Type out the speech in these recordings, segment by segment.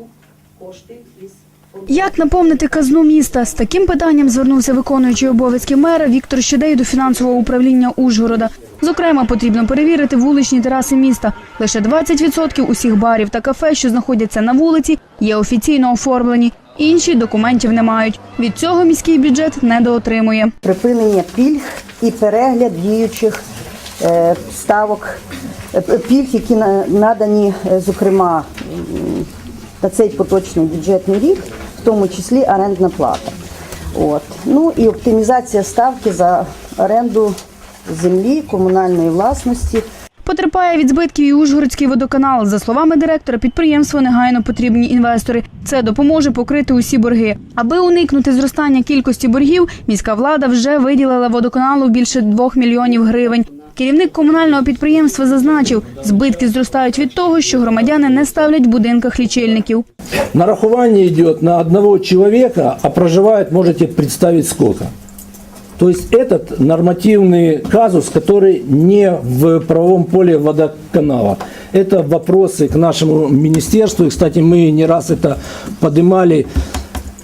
видатку коштів із Як наповнити казну міста? З таким питанням звернувся виконуючий обов'язки мера Віктор Щедей до фінансового управління Ужгорода. Зокрема, потрібно перевірити вуличні тераси міста. Лише 20% усіх барів та кафе, що знаходяться на вулиці, є офіційно оформлені. Інші документів не мають. Від цього міський бюджет недоотримує. припинення пільг і перегляд діючих е, ставок е, пільг, які на- надані, е, зокрема, на цей поточний бюджетний рік, в тому числі орендна плата. От. Ну і оптимізація ставки за оренду землі, комунальної власності. Потерпає від збитків і Ужгородський водоканал. За словами директора, підприємству негайно потрібні інвестори. Це допоможе покрити усі борги. Аби уникнути зростання кількості боргів, міська влада вже виділила водоканалу більше 2 мільйонів гривень. Керівник комунального підприємства зазначив, збитки зростають від того, що громадяни не ставлять в будинках лічильників. Нарахування идет на одного человека, а проживает, можете представить сколько. То есть этот нормативный казус, который не в правовом поле водоканала. Это вопросы к нашему министерству. И, кстати, мы не раз это поднимали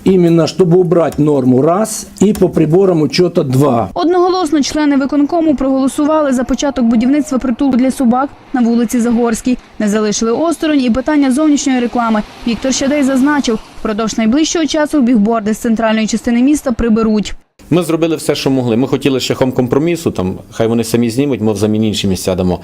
именно, чтобы убрать норму раз и по приборам учета два. Одноголосно члени виконкому проголосували за початок будівництва притулку для собак на вулиці Загорській. Не залишили осторонь і питання зовнішньої реклами. Віктор Щадей зазначив, впродовж найближчого часу бігборди з центральної частини міста приберуть. Ми зробили все, що могли. Ми хотіли шляхом компромісу, там хай вони самі знімуть, ми взамін інші місця дамо.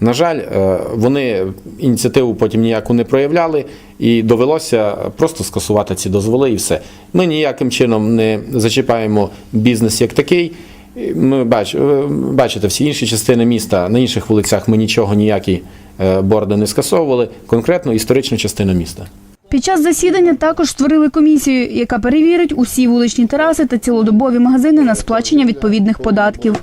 На жаль, е, вони ініціативу потім ніяку не проявляли, і довелося просто скасувати ці дозволи і все. Ми ніяким чином не зачіпаємо бізнес як такий. Ми бач, е, бачите, всі інші частини міста на інших вулицях ми нічого ніякі е, борди не скасовували, конкретно історичну частину міста. Під час засідання також створили комісію, яка перевірить усі вуличні тераси та цілодобові магазини на сплачення відповідних податків.